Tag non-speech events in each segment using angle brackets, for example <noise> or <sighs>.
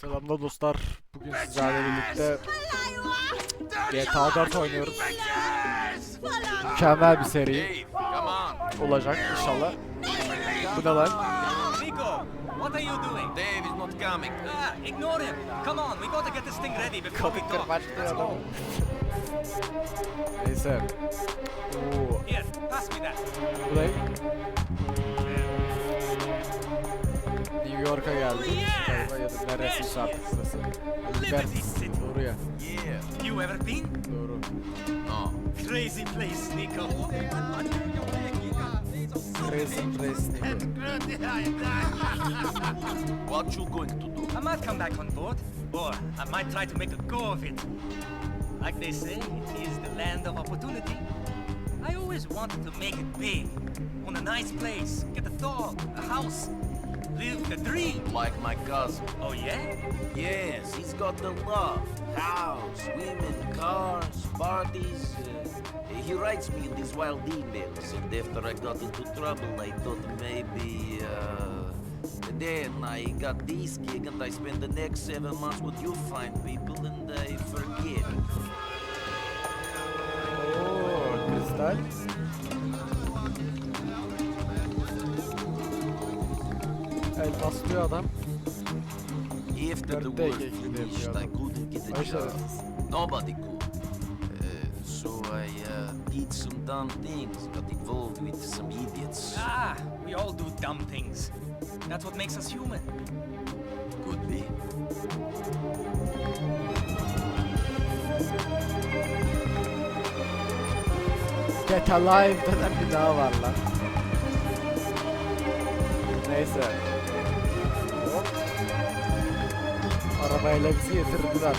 Selamlar dostlar. Bugün sizlerle birlikte GTA 4 oynuyoruz. Mükemmel bir seri olacak inşallah. Bu ne lan? Nico, what are you doing? Dave is not coming. Ah, ignore him. Come on, we gotta get this thing ready before we talk. Let's go. Neyse. Oo, Here, pass me that. bu ne? New York'a geldik. Galiba neresi artık sırası. Liberty Doğru ya. Yeah. You ever been? Doğru. Oh, no. Crazy place, Nico. Crazy Race <laughs> What you going to do? I might come back on board, or I might try to make a go of it. Like they say, it is the land of opportunity. I always wanted to make it big. Own a nice place, get a dog, a house, live the dream. Like my cousin. Oh yeah? Yes, he's got the love. House, women, cars, parties. Uh, he writes me these wild emails, and after I got into trouble, I thought maybe. Uh, then I got this gig, and I spend the next seven months with you fine people, and I forget. Oo, kristal. Elmas diyor adam. After the finished, yapıyor I adam? couldn't get a job. Nobody could. Uh, so I uh, did some dumb things, got involved with some idiots. Ah, we all do dumb things. That's what makes us human. Could be. Get Alive denen bir daha var lan. Neyse. Arabayla bizi getirdiler.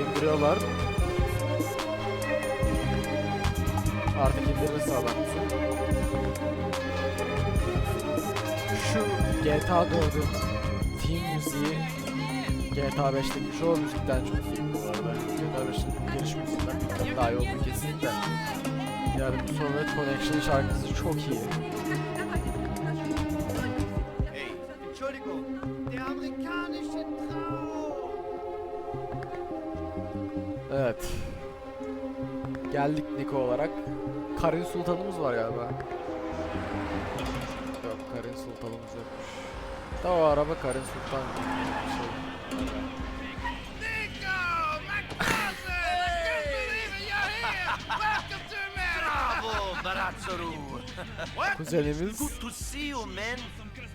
İndiriyorlar. Artık adam bizi. Şu GTA 4'ün team müziği GTA 5'teki çoğu müzikten çok iyi bu arada. GTA 5'in giriş müziğinden bir kat daha iyi olduğu kesin de. Yani bu Soviet Connection şarkısı çok iyi. Evet. Geldik Niko olarak. Karin Sultanımız var galiba. Yok Karin Sultanımız yokmuş. Da o araba Karin Sultan şey. Kuzenimiz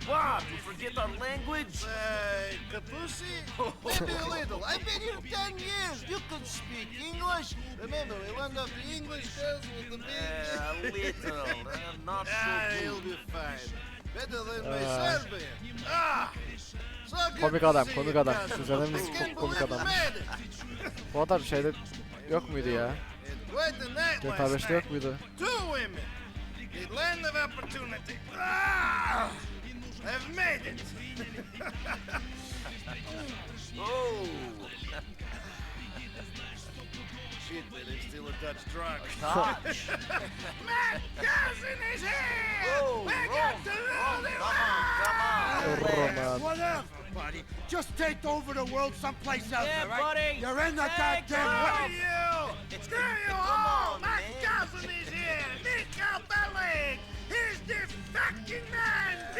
See you, forget our language? Uh, Kapusi? Maybe a little. I've been here ten years. You can speak English. Remember, we learned off the English girls with the Uh, a big... little. Uh, <laughs> not Ah, so he'll good. be fine. Better than my Ah. Serbian. Ah! So good Komik adam, komik you, adam. I çok komik adam. Bu adam şeyde yok muydu ya? GTA last 5'te yok muydu? Two women. The land of opportunity. Ah! I've made it. <laughs> Oh! Shit, but it's still a Dutch drunk. Touch! My cousin is here! Oh, we Ron, got to Ron, rule come on, come on! Roman. Whatever, buddy. Just take over the world someplace else, Yeah, all right? buddy. You're in the Take goddamn Screw way. you! Screw you Come all!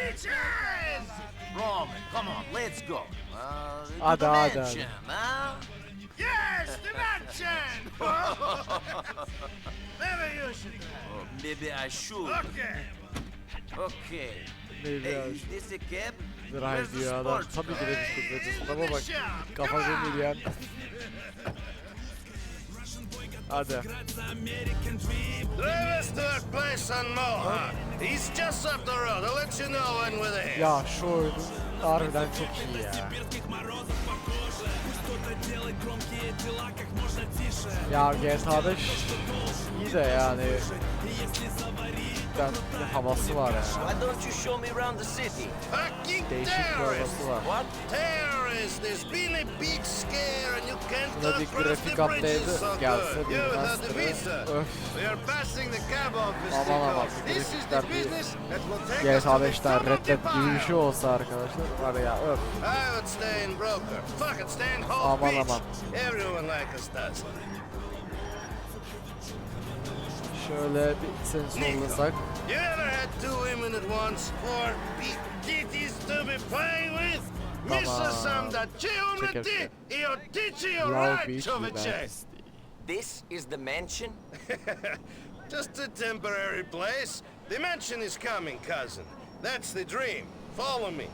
Bitches! Roman, come on, let's go. Uh, Hadi, hadi, mansion, huh? Yes, the mansion! <laughs> Maybe you should drive. Oh, maybe I should. Okay. Okay. Neydi Hey, ya? is this a cab? Drive diyor adam. Tabii ki de bisiklet. Adama The bak. Kafa Come on. gömül ya. <laughs> Hadi. Our place on Mohawk. He's just up the road. I'll let you know when we're there. Ya şu oyun harbiden çok iyi ya. Ya GTA 5 iyi de yani cidden bir havası var ya. Why don't you show me around the city? Fucking Değişik bir havası var. What? Terrorists! Boris, there's been a big scare and you can't Buna bir grafik so gelse bilmez. Öf. Aman aman, Nico. bu This is the grafikler bir business that will take us GTA to the 5'ten front Red Dead gibi bir şey olsa arkadaşlar var ya öf. Aman aman. Şöyle bir seni sollasak. You ever had two women at once? Four big titties to be playing with? Missa sam da Çeker ti işte. i otici o Love right, Beach čoveče. Liberty. This is the mansion? <laughs> Just a temporary place. The mansion is coming, cousin. That's the dream. Follow me.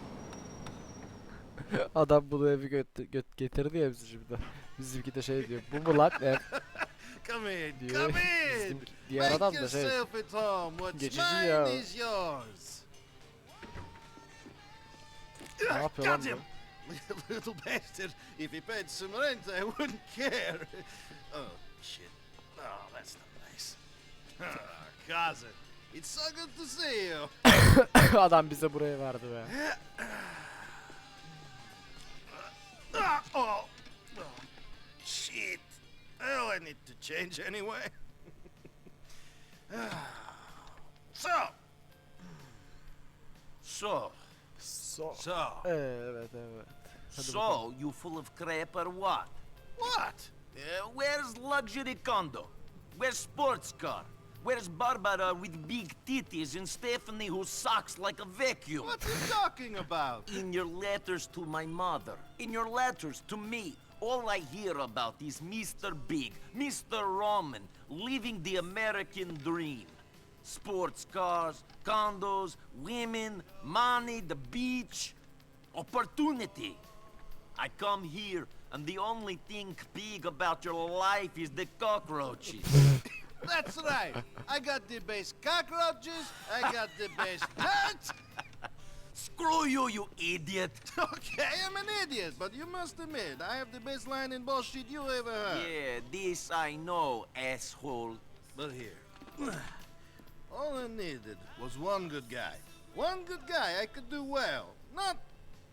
<laughs> Adam bunu evi göt, göt getirdi ya bizi şimdi. Bizimki de şey diyor. Bu mu lan ev <laughs> Come in, diyor. come in. Bizim diğer Make adam da şey. Geçici ya. Ne yapıyor lan bu? <laughs> Little bastard. If he paid some rent, I wouldn't care. <laughs> Oh, shit. Oh, that's not nice. <laughs> Ah, cousin. It's so good to see you. <coughs> Adam bize burayı verdi be. <coughs> Ah, oh. oh. Shit. Oh, I need to change anyway. Ah. so. So. So. So. Evet evet. Hadi so, bakalım. you full of crap or what? What? Uh, where's luxury condo? Where's sports car? Where's Barbara with big titties and Stephanie who sucks like a vacuum? What are you talking about? In your letters to my mother, in your letters to me, all I hear about is Mr. Big, Mr. Roman, living the American dream. Sports cars, condos, women, money, the beach, opportunity. I come here, and the only thing big about your life is the cockroaches. <laughs> That's right. I got the best cockroaches. I got the best <laughs> dirt. Screw you, you idiot! <laughs> Okay, I'm an idiot, but you must admit I have the best line in bullshit you ever heard. Yeah, this I know, asshole. But here, <sighs> <sighs> <sighs> all I needed was one good guy. One good guy I could do well. Not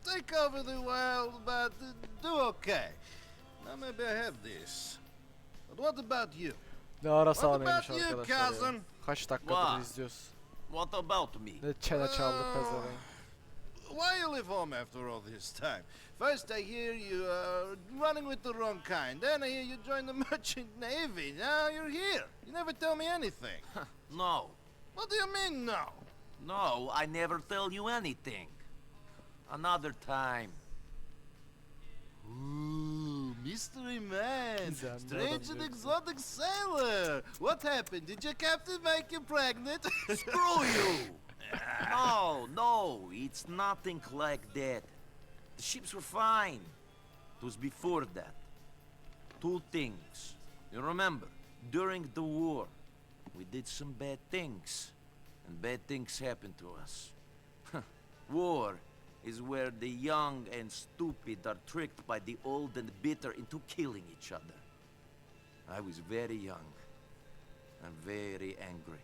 take over the world, but uh, do okay. Now maybe I have this. But what about you? Ne ara What sahneymiş about you, arkadaşlar ya. cousin? Kaç dakikadır What? izliyoruz. What about me? Ne çene çaldı Aa. pezevenk. Why you live home after all this time? First I hear you are running with the wrong kind. Then I hear you join the <laughs> merchant navy. Now you're here. You never tell me anything. No, what do you mean no? no, I never tell you anything. Another time. Ooh, mystery man. <laughs> Strange and exotic sailor. What happened? Did your captain make you pregnant? <laughs> Screw you! no, no, it's nothing like that. The ships were fine. It was before that. Two things. You remember, during the war, we did some bad things. And bad things happened to us. <laughs> war is where the young and stupid are tricked by the old and bitter into killing each other. I was very young and very angry.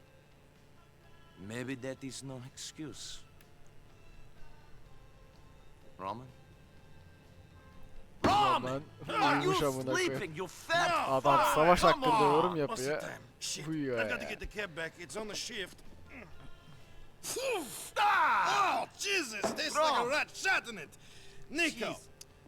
Maybe that is no excuse. Roman? Roman Are you uyumuş sleeping, you fat Adam savaş hakkında on. yorum yapıyor. Time? Shit. Uyuyor I've got to get the cab back. It's on the shift. Ah! Oh, Jesus! Tastes Wrong. like a rat shot in it. Nico, Jeez.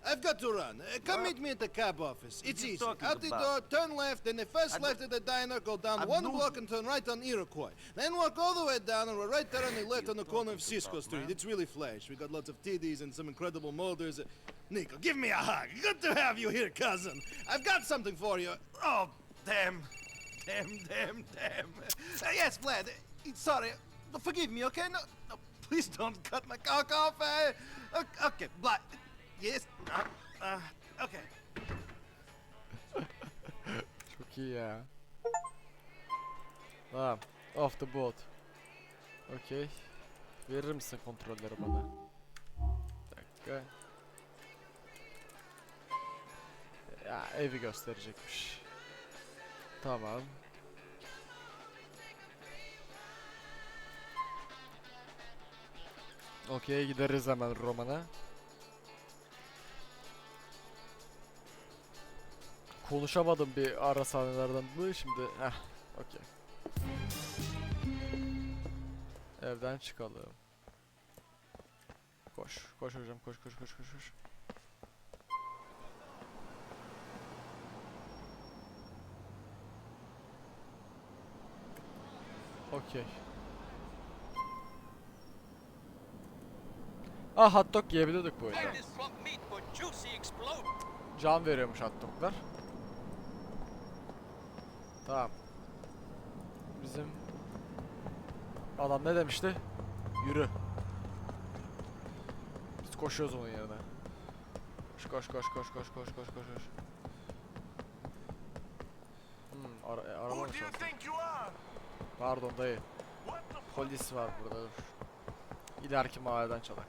I've got to run. Uh, come meet me at the cab office. It's easy. talking Out the about? door, turn left, and the first I left at the diner, go down I one block and turn right on Iroquois. Then walk all the way down, and we're right there on the <laughs> left on the corner of Cisco Street. man? It's really flash. We got lots of TDs and some incredible molders. Uh, Nico, give me a hug. Good to have you here, cousin. I've got something for you. Oh, damn. Damn, damn, damn. Uh, yes, Vlad. uh, sorry. Forgive me, okay? No, no, please don't <laughs> cut my cock off. Uh, okay, Vlad. Yes. Uh, uh, okay. Çok iyi ya. Tamam. Off the boat. Okey. Verir misin kontrolleri bana? Bir dakika. Ya evi gösterecekmiş. Tamam. Okey gideriz hemen Roman'a. Konuşamadım bir ara sahnelerden bu şimdi. Heh, okey. Evden çıkalım. Koş, koş hocam, koş koş koş koş koş. Okey. Ah hot dog yiyebiliyorduk bu oyunda. Can veriyormuş hot doglar. Tamam. Bizim adam ne demişti? Yürü. Biz koşuyoruz onun yerine. Koş koş koş koş koş koş koş koş koş. Hmm, ara, e, araba mı? Pardon dayı. Polis var burada dur. İleriki mahalleden çalak.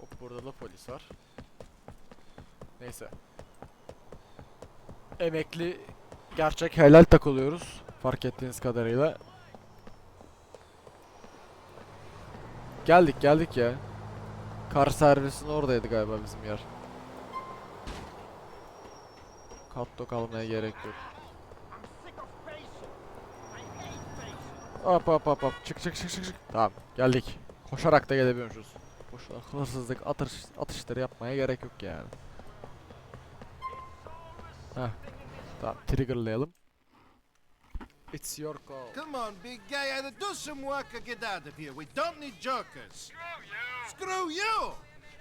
Hop burada da polis var. Neyse. Emekli gerçek helal takılıyoruz. Fark ettiğiniz kadarıyla. Geldik geldik ya. Kar servisinin oradaydı galiba bizim yer. Hot almaya gerek yok. Hop hop hop hop çık çık çık çık çık. Tamam geldik. Koşarak da gelebiliyormuşuz. Boşuna hırsızlık atış, atışları yapmaya gerek yok yani. Heh. Tamam triggerlayalım. It's your call. Come on, big guy, either do some work or get out of here. We don't need jokers. Screw you! Screw you!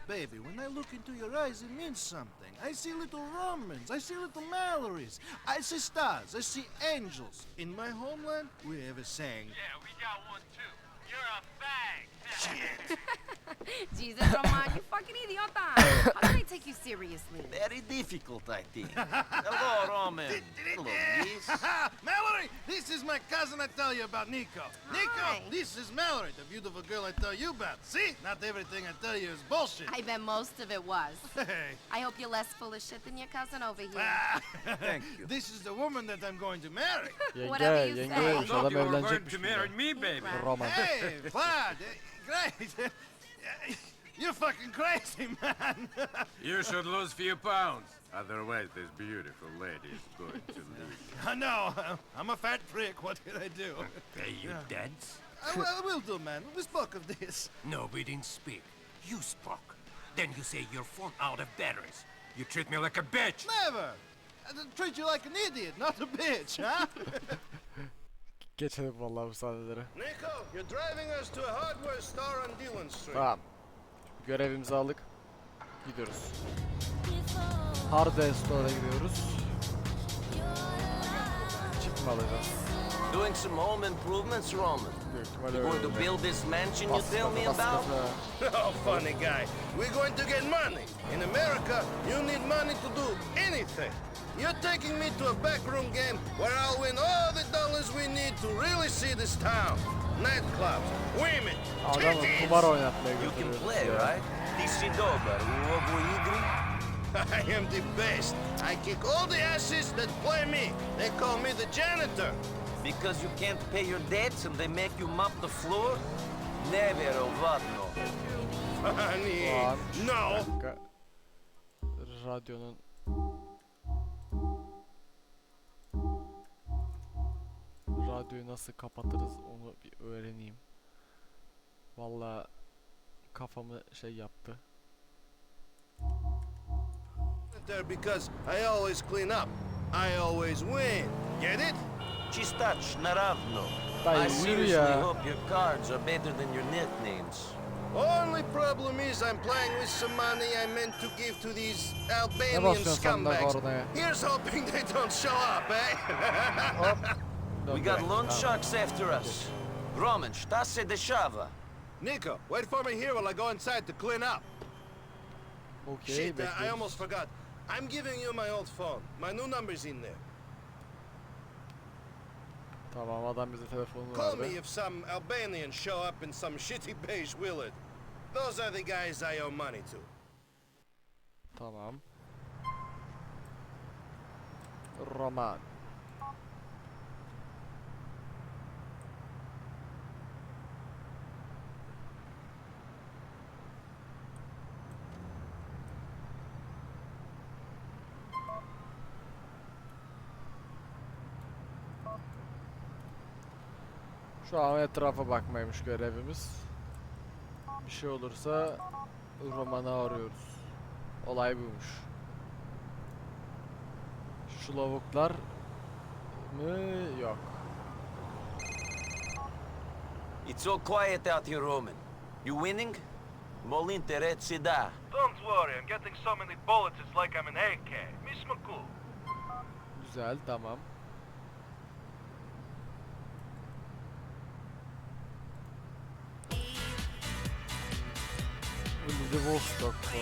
Baby, when I look into your eyes, it means something. I see little Romans, I see little Mallorys, I see stars, I see angels. In my homeland, we have a saying. Yeah, we got one too. You're a fag. <laughs> <laughs> Jesus, Roman, you fucking idiot. How can I take you seriously? Very difficult, I think. <laughs> Hello, Roman. Hello, miss. Mallory, this is my cousin I tell you about, Nico. Nico, Hi. this is Mallory, the beautiful girl I tell you about. See? Not everything I tell you is bullshit. I bet most of it was. Hey. I hope you're less full of shit than your cousin over here. <laughs> Thank you. This is the woman that I'm going to marry. Yenge, <laughs> Whatever you yenge say. demiş adam evlenecekmiş. bununla. me, baby. Roman. Hey, Vlad, <laughs> eh, great. You're fucking crazy, man. You should lose a few pounds. Otherwise, this beautiful lady is going to <laughs> lose. I know. I'm a fat prick. What can I do? Hey, you dance? Uh, well, we'll do, man. We spoke of this. No, we didn't speak. You spoke. Then you say your phone out of batteries. You treat me like a bitch. Never. I treat you like an idiot, not a bitch, huh? <laughs> Geçelim vallahi bu sahneleri. Nico, you're driving us to a hardware store on Dillon Street. Tamam. Görevimizi aldık. Gidiyoruz. Hardware Store'a gidiyoruz. Çip mi alacağız? Doing some home improvements, Roman. You öyle. going to build this mansion you tell me about? gaza. <laughs> Oh, funny guy. We're going to get money. In America, you need money to do anything. You're taking me to a backroom game where I'll win all the dollars we need to really see this town. Nightclubs, women, Adamı titties. kumar oynatmaya You can götürüyoruz play, ya. right? Ti si dobar u ovu igri? <laughs> I am the best. I kick all the asses that play me. They call me the janitor. Because you can't pay your debts and they make you mop the floor? Neverovatno. Funny. Ulan, No. <laughs> bir dakika. Radyonun Radyoyu nasıl kapatırız onu bir öğreneyim. Vallahi kafamı şey yaptı. There because I always clean up. I always win. Get it? Chistach naravno. Dayı I seriously hope your cards are better than your nicknames. Only problem is I'm playing with some money I meant to give to these Albanian basıyorsun sen scumbags. Here's hoping they don't show up, eh? <laughs> We got direkt. loan sharks after us. Roman, šta se dešava? Nico, wait for me here while I go inside to clean up. Okay, Shit, uh, I almost forgot. I'm giving you my old phone. My new number's in there. Tamam adam bize telefonunu Call me verdi. if some Albanians show up in some shitty beige Willard. Those are the guys I owe money to. Tamam. Roman. Şu an etrafa bakmaymış görevimiz. Bir şey olursa Roman'ı arıyoruz. Olay buymuş. Şu lavuklar mı? Yok. It's so quiet out here, Roman. You winning? Molinter et sida. Don't worry, I'm getting so many bullets it's like I'm an AK. Miss McCool. Güzel, tamam. Vladivostok bu.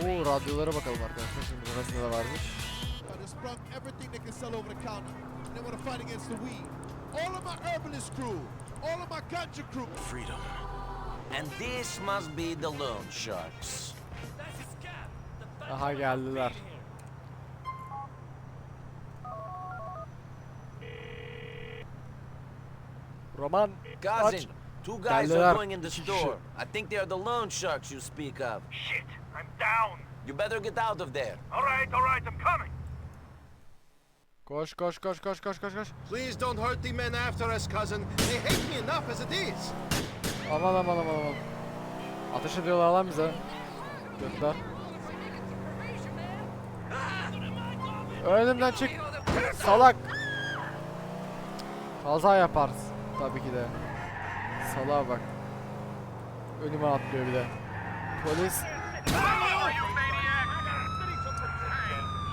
Oo radyolara bakalım arkadaşlar. Şimdi burasında da varmış. All of my herbalist crew, all of my ganja crew. Freedom. And this must be the loan sharks. Aha geldiler. Roman Cousin, aç. Two guys Geldiler. are going in the İki kişi. store. I think they are the loan sharks you speak of. Shit, I'm down. You better get out of there. Alright, alright, I'm coming. Koş koş koş koş koş koş koş. Please don't hurt the men after us, cousin. They hate me enough as it is. Aman aman aman aman. Ateş ediyorlar lan bize. Gökler. Önümden çık. Salak. Kaza yaparız. Tabii ki de. Salağa bak. Önüme atlıyor bir de. Polis.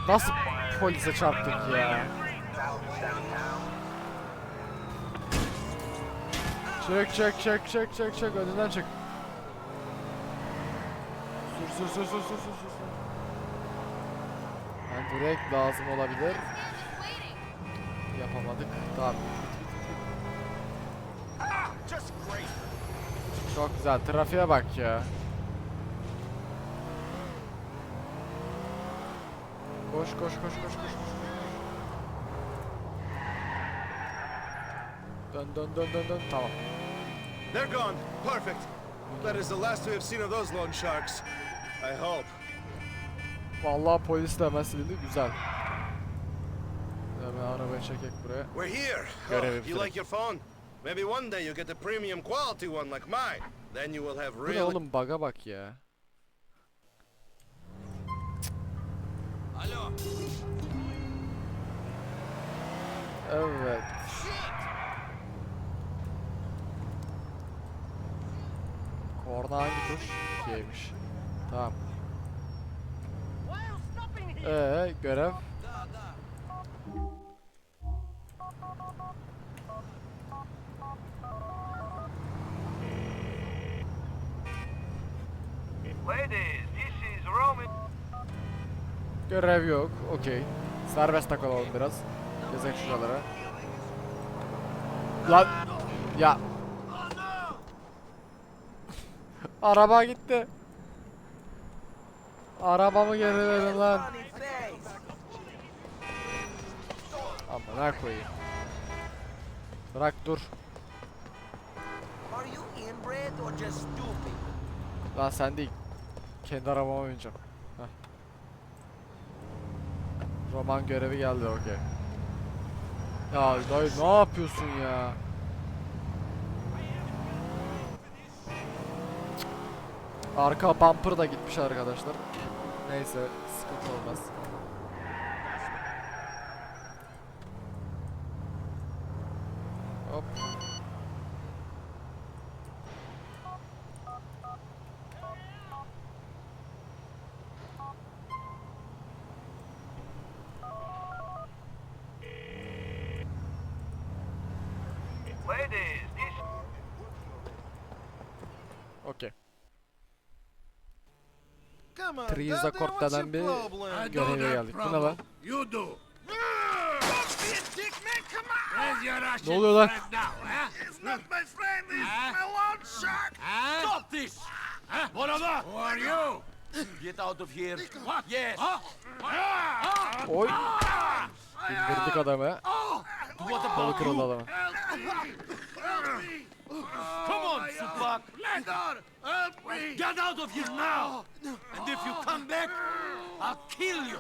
Nasıl polise çarptık ya? Çek çek çek çek çek çek önünden. Sür sür sür sür sür sür sür. sür. Yani direkt lazım olabilir. Yapamadık. Tamam. Çok güzel. Trafiğe bak ya. Koş koş koş koş koş. Dön dön dön dön dön. Tamam. They're gone. Perfect. That is the last we have seen of those loan sharks. I hope. Vallahi polis de hemen silindi. Güzel. Hemen arabayı çekek buraya. We're here. Oh, you like your phone? Maybe one day you'll get a premium quality one like mine. Then you will have Bu ne real. oğlum baga bak ya. Evet. Korna hangi tuş? Tamam. Ee görev. Görev yok. Okey. Serbest takılalım biraz. Gezek şuralara. Lan. Ya. <laughs> Araba gitti. Arabamı geri verin lan. Amına koyayım. Bırak dur. Lan sen değil. Kendi arabama. Heh. Roman görevi geldi okey. Ya dayı ne yapıyorsun ya? Arka bumper da gitmiş arkadaşlar. Neyse sıkıntı olmaz. Hop. Ladies, this Okey. Your denen bir göreve geldik. Bu ne lan? You do. Ne oluyor lan? Stop this! What are that? Who are you? Get out of here. Yes! Oy. İndirdik adamı. What Kolu kırıldı you? Adamın. Come on, oh, Supak! Landor, help me. Get out of here now! Oh, and if you come back, oh. I'll kill you!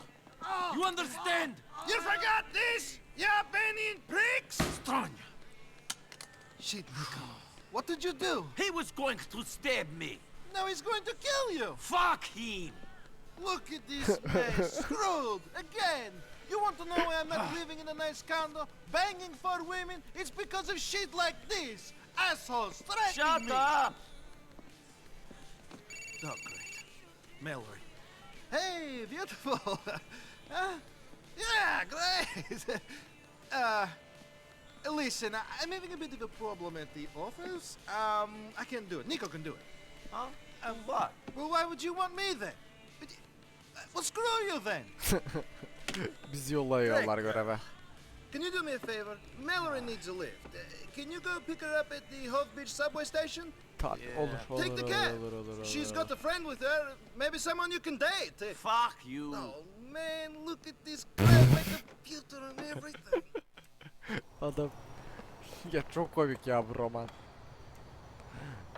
You understand? You forgot this? You Benin pricks? Strong! Shit, Nico. What did you do? He was going to stab me. Now he's going to kill you. Fuck him. Look at this man, <laughs> screwed again. You want to know why I'm not living in a nice condo, banging for women? It's because of shit like this. Assholes threatening Shut me. up. Oh, great. Mallory. Hey, beautiful. <laughs> Huh? yeah, great. <laughs> uh, listen, I- I'm having a bit of a problem at the office. Um, I can't do it. Nico can do it. Huh? And what? Well, why would you want me then? But y- uh, Well, screw you then. <laughs> <laughs> Bizi yollayıyorlar göreve. Can you do me a favor? Mallory needs a lift. Uh, can you go pick her up at the Hove Beach subway station? Tak olur olur Take the olur, cab. olur olur olur. She's got a friend with her. Maybe someone you can date. Uh, Fuck you. Oh man, look at this crap, my computer and everything. <laughs> Adam. <laughs> ya çok komik ya bu roman.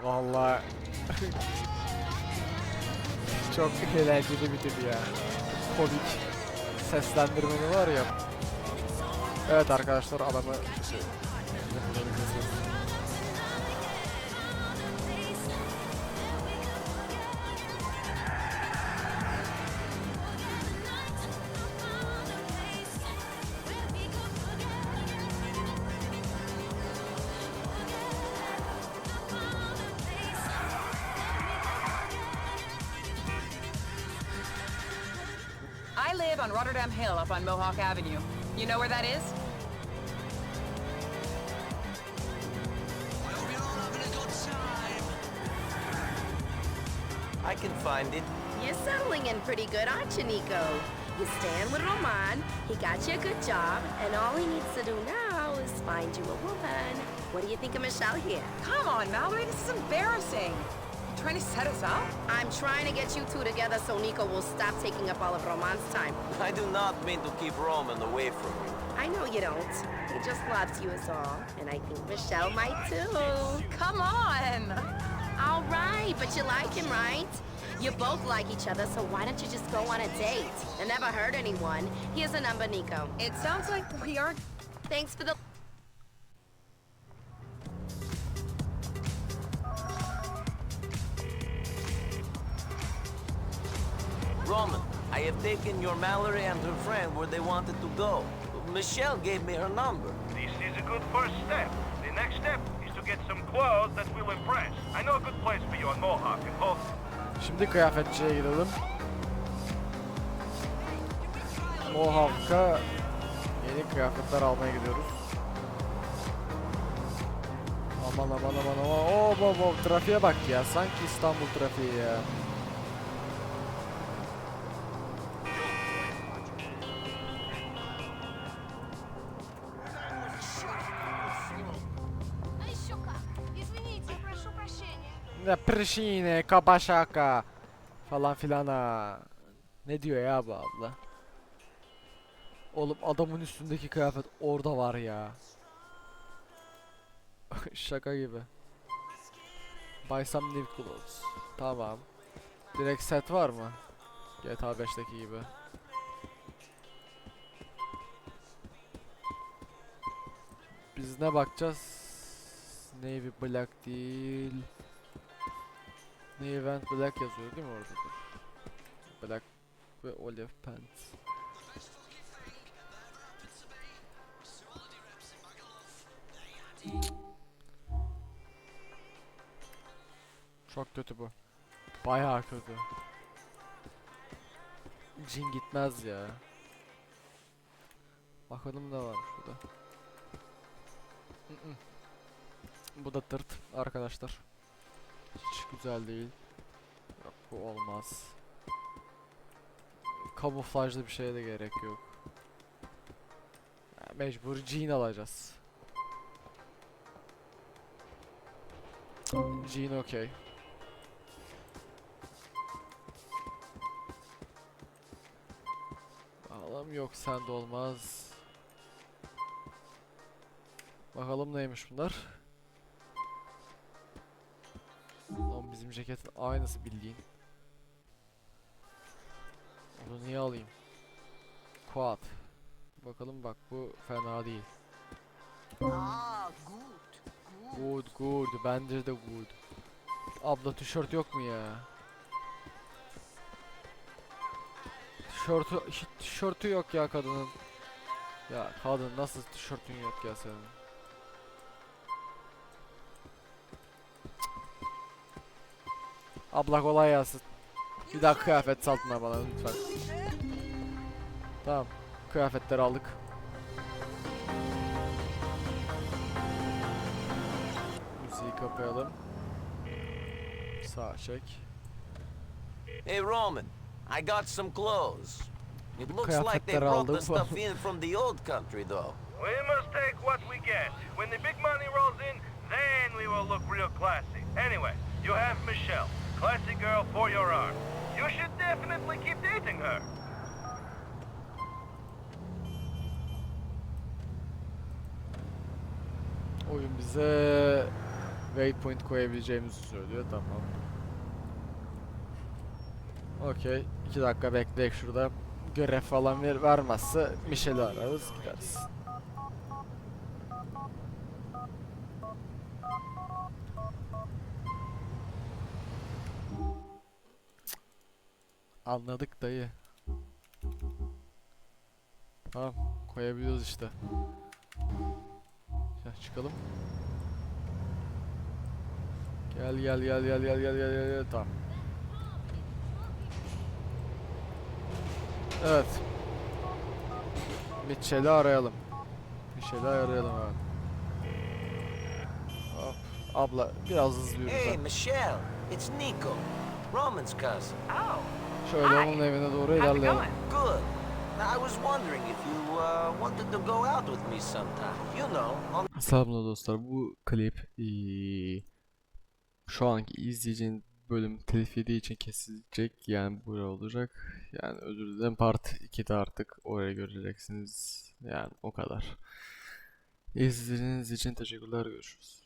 Vallahi çok eğlenceli bir tip ya. Komik seslendirmeni var ya. Evet arkadaşlar adamı I on Rotterdam Hill up on Mohawk Avenue. You know where that is? I can find it. You're settling in pretty good, aren't you, Nico? You're staying with Roman, he got you a good job, and all he needs to do now is find you a woman. What do you think of Michelle here? Come on, Mallory, this is embarrassing. You trying to set us up? I'm trying to get you two together so Nico will stop taking up all of Roman's time. I do not mean to keep Roman away from you. I know you don't. He just loves you is all. And I think Michelle might too. Come on! All right, but you like him, right? You both like each other, so why don't you just go on a date? I never hurt anyone. Here's a number, Nico. It sounds like we aren't. Thanks for the I have taken your Mallory and her friend where they wanted to go. Michelle gave me her number. This is a good first step. The next step is to get some clothes that will impress. I know a good place for you on Mohawk and both. Şimdi kıyafetçiye gidelim. Mohawk'a yeni kıyafetler almaya gidiyoruz. Aman aman aman aman. Oo bo bo trafiğe bak ya. Sanki İstanbul trafiği ya. Prişine, kabaşaka falan filana. Ne diyor ya bu abla? Oğlum adamın üstündeki kıyafet orada var ya. <laughs> Şaka gibi. Buy some new clothes. Tamam. Direkt set var mı? GTA 5'teki gibi. Biz ne bakacağız? Navy black değil. Ne event black yazıyor değil mi orada? Dur. Black ve olive pants. Çok kötü bu. Bayağı kötü. Cin gitmez ya. Bakalım ne varmış burada. Bu da tırt arkadaşlar. Güzel değil. Yok bu olmaz. Kamuflajlı bir şeye de gerek yok. Ya, mecbur jean alacağız. Jean okey. Ağlam yok sende olmaz. Bakalım neymiş bunlar. Bizim ceketin aynısı bildiğin. Onu niye alayım? Quad. Bakalım bak bu fena değil. Ah, gut, Good good bence de good. Abla tişört yok mu ya? Tişörtü tişörtü yok ya kadının. Ya kadın nasıl tişörtün yok ya senin? Abla kolay gelsin. Bir daha kıyafet satma bana lütfen. Tamam. Kıyafetleri aldık. Müziği kapayalım. Sağ çek. Hey, Roman, I got some clothes. It looks like they brought the stuff in from the old country, though. We must take what we get. When the big money rolls in, then we will look real classy. Anyway, you have Michelle. Classy girl for your arm. You should definitely keep dating her. Oyun bize waypoint koyabileceğimizi söylüyor. Tamam. Okey. 2 dakika bekleyek şurada. Görev falan ver vermezse Michel'i ararız gideriz. Anladık dayı. Tamam koyabiliyoruz işte. Ya çıkalım. Gel gel gel gel gel gel gel gel gel tamam. Evet. Mitchell'i arayalım. Mitchell'i arayalım evet. Hop. Abla biraz hızlı yürü Hey. Michelle, it's Nico, Roman's cousin. Oh, Şöyle onun evine doğru ilerleyelim. going? Good. I was wondering if you uh, wanted to go out with me sometime. You know, on Selamlar dostlar. Bu klip şu anki izleyeceğin bölüm telif yediği için kesilecek. Yani buraya olacak. Yani özür dilerim. Part 2'de artık oraya göreceksiniz. Yani o kadar. İzlediğiniz için teşekkürler. Görüşürüz.